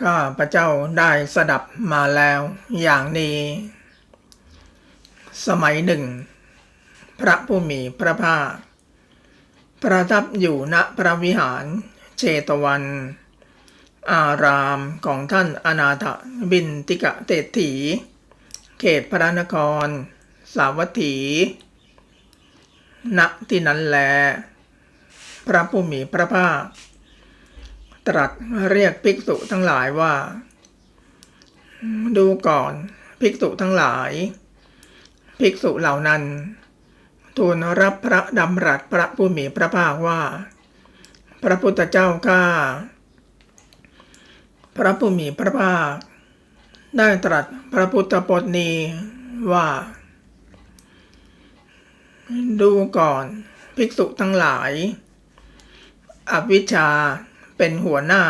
ข้าพระเจ้าได้สดับมาแล้วอย่างนี้ สมัยหนึ่ง พระผู้มีพระภาค ประทับอยู่ณพระวิหารเชตวัน อารามของท่านอนาถบินติกะเตถี เขตพระนคร สาวัตถี ณที่นั้นแล พระผู้มีพระภาค ตรัสเรียกภิกษุทั้งหลายว่า ดูก่อนภิกษุทั้งหลาย ภิกษุเหล่านั้น ทูลรับพระดำรัสพระผู้มีพระภาคว่า พระพุทธเจ้าข้าพระผู้มีพระภาค ได้ตรัสพระพุทธปฏนีว่า ดูก่อนภิกษุทั้งหลาย อวิชชา เป็นหัวหน้า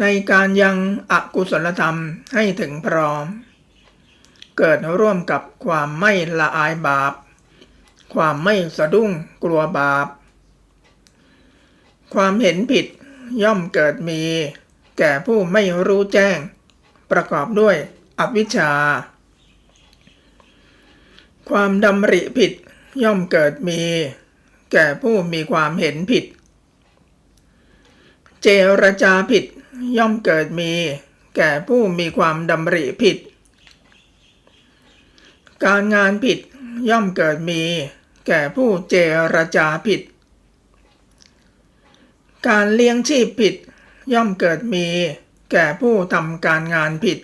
ในการยังอกุศลธรรมให้ถึงพร้อม เกิดร่วมกับความไม่ละอายบาป ความไม่สะดุ้งกลัวบาป ความเห็นผิดย่อมเกิดมี แก่ผู้ไม่รู้แจ้ง ประกอบด้วยอวิชชา ความดำริผิดย่อมเกิดมี แก่ผู้มีความเห็นผิด เจรจาผิดย่อมเกิดมี แก่ผู้มีความดำริผิด การงานผิดย่อมเกิดมี แก่ผู้เจรจาผิด การเลี้ยงชีพผิด ย่อมเกิดมี แก่ผู้ทำการงานผิด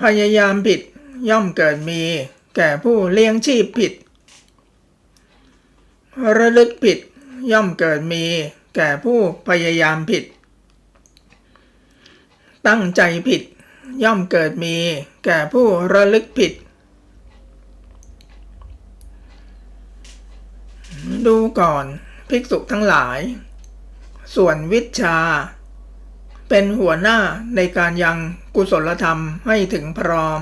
พยายามผิดย่อมเกิดมี แก่ผู้เลี้ยงชีพผิด ระลึกผิดย่อมเกิดมี แก่ผู้พยายามผิด ตั้งใจผิด ย่อมเกิดมี แก่ผู้ระลึกผิด ดูก่อนภิกษุทั้งหลาย ส่วนวิชา เป็นหัวหน้าในการยังกุศลธรรมให้ถึงพร้อม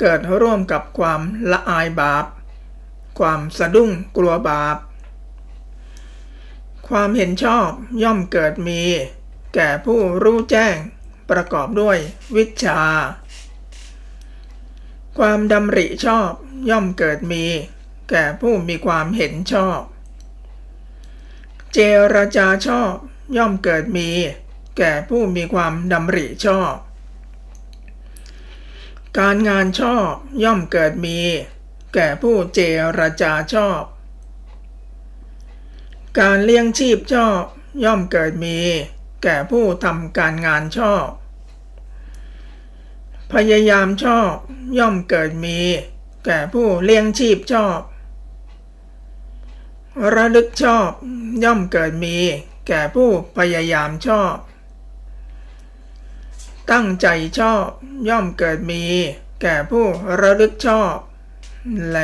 เกิดร่วมกับความละอายบาป ความสะดุ้งกลัวบาป ความเห็นชอบย่อมเกิดมี แก่ผู้รู้แจ้ง ประกอบด้วยวิชา ความดำริชอบย่อมเกิดมี แก่ผู้มีความเห็นชอบ เจรจาชอบย่อมเกิดมี แก่ผู้มีความดำริชอบ การงานชอบย่อมเกิดมี แก่ผู้เจรจาชอบ การเลี้ยงชีพชอบย่อมเกิดมี แก่ผู้ทำการงานชอบ พยายามชอบย่อมเกิดมี แก่ผู้เลี้ยงชีพชอบ ระลึกชอบย่อมเกิดมี แก่ผู้พยายามชอบ ตั้งใจชอบย่อมเกิดมี แก่ผู้ระลึกชอบ แล